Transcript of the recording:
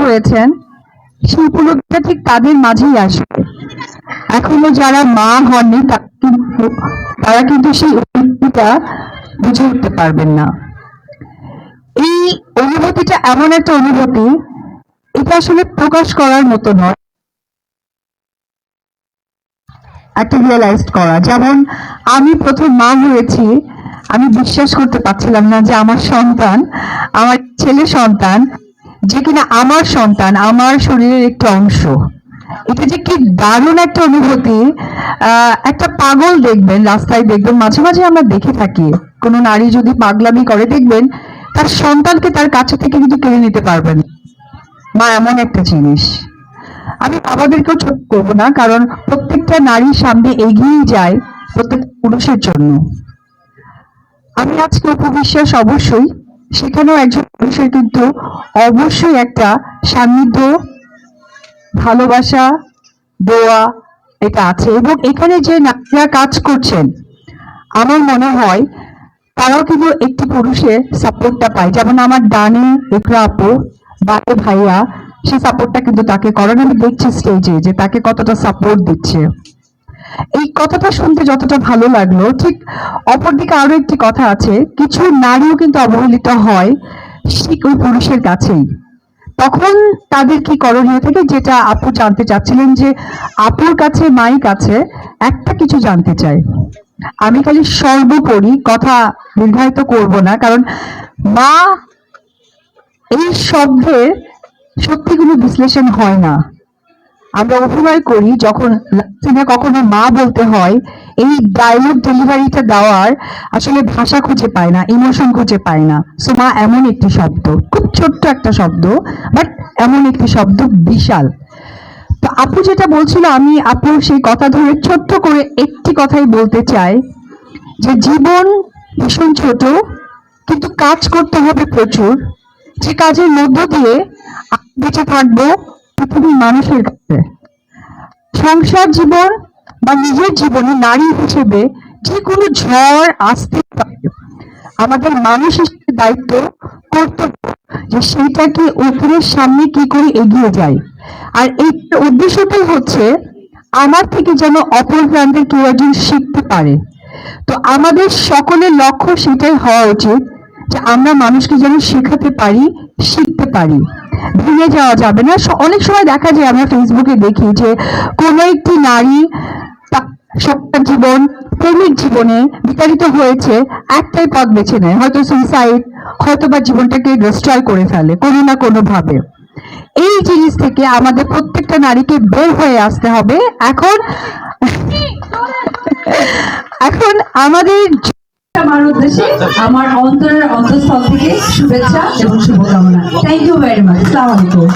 হয়েছেন, সেই উপলব্ধিটা ঠিক তাদের মাঝেই আসবে। এখনও যারা মা হননি তারা কিন্তু সেই উপলব্ধিটা বুঝে উঠতে পারবেন না। এই অনুভূতিটা এমন একটা অনুভূতি, এটা আসলে প্রকাশ করার মতো নয়। একটা রিয়েলাইজ করা। যেমন, আমি প্রথম মা হয়েছি, আমি বিশ্বাস করতে পারছিলাম না যে আমার সন্তান, আমার ছেলে সন্তান যে কিনা আমার সন্তান, আমার শরীরের একটা অংশ। এটা যে কি দারুণ একটা অনুভূতি। একটা পাগল দেখবেন, রাস্তায় দেখবেন, মাঝে মাঝে আমরা দেখে থাকি, কোনো নারী যদি পাগলামি করে, দেখবেন তার সন্তানকে তার কাছে থেকে কিন্তু কেড়ে নিতে পারবেন। মা এমন একটা জিনিস। আমি বাবাদেরকেও ছোট করব না, কারণ প্রত্যেকটা নারীর সামনে এগিয়ে যায় প্রত্যেক পুরুষের জন্য। আমি আজকে উপবিশ্বাস অবশ্যই সেখানেও একজন পুরুষের কিন্তু অবশ্যই একটা সান্নিধ্য, ভালোবাসা, দোয়া এটা আছে। এবং এখানে যে নারীরা কাজ করছেন, আমার মনে হয় তারাও কিন্তু একটি পুরুষের সাপোর্টটা পায়। যেমন আমার ডানে একরা আপু বাকে ভাইয়া, সে সাপোর্টটা কিন্তু তাকে করেন আমি দেখছি স্টেজে যে তাকে কতটা সাপোর্ট দিচ্ছে। এই কথাটা শুনতে যতটা ভালো লাগল, ঠিক অপরদিকে আরও একটি কথা আছে, কিছু নারীও কিন্তু অবহেলিত হয় ওই পুরুষের কাছেই। তখন তাদের কি করণীয় থাকে? যেটা আপু জানতে চাচ্ছিলেন যে, আপুর কাছে মাই কাছে একটা কিছু জানতে চাই। আমি খালি সর্বোপরি কথা নির্ধারিত করব না, কারণ মা এই শব্দের সত্যি কোনো বিশ্লেষণ হয় না। আমরা অভিনয় করি যখন সিনে কখনো মা বলতে হয়, এই ডায়লগ ডেলিভারিটা দেওয়ার আসলে ভাষা খুঁজে পায় না ইমোশন খুঁজে পায় না। সো মা এমন একটি শব্দ, খুব ছোট্ট একটা শব্দ বাট এমন একটি শব্দ বিশাল। তো আপু যেটা বলছিল, আমি আপু সেই কথা ধরে ছোট্ট করে একটি কথাই বলতে চাই, যে জীবন ভীষণ ছোট, কিন্তু কাজ করতে হবে প্রচুর। যে কাজের মধ্য দিয়ে বেঁচে থাকব পৃথিবীর মানুষের কাছে। সংসার জীবন বা নিজের জীবনে নারী হিসেবে যে কোনো ঝড়, আসতে পারে আমাদের মানুষ হিসেবে দায়িত্ব, কর্তব্য যে সেইটাকে উপরের সামনে কি করে এগিয়ে যায়। আর এই উদ্দেশ্যটাই হচ্ছে, আমার থেকে যেন অপর প্রান্তের কেউ একজন শিখতে পারে। তো আমাদের সকলের লক্ষ্য সেটাই হওয়া উচিত যে আমরা মানুষকে যেন শেখাতে পারি, শিখতে পারি। ভেঙে যাওয়া যাবে না। অনেক সময় দেখা যায়, আমরা ফেসবুকে দেখি যে কোনো একটি নারী তা- জীবন, প্রেমিক জীবনে বিতাড়িত হয়েছে, একটাই পথ বেছে নেয়। হয়তো সুইসাইড হয়তো বা জীবনটাকে ডিস্ট্রয় করে ফেলে, কোনো না কোনো ভাবে এই জিনিস থেকে আমাদের প্রত্যেকটা নারীকে বের হয়ে আসতে হবে। এখন এখন আমাদের উদ্দেশ্যে আমার অন্তরের অন্তঃস্থল থেকে শুভেচ্ছা এবং শুভকামনা। থ্যাংক ইউ ভেরি মাচ আসসালামু আলাইকুম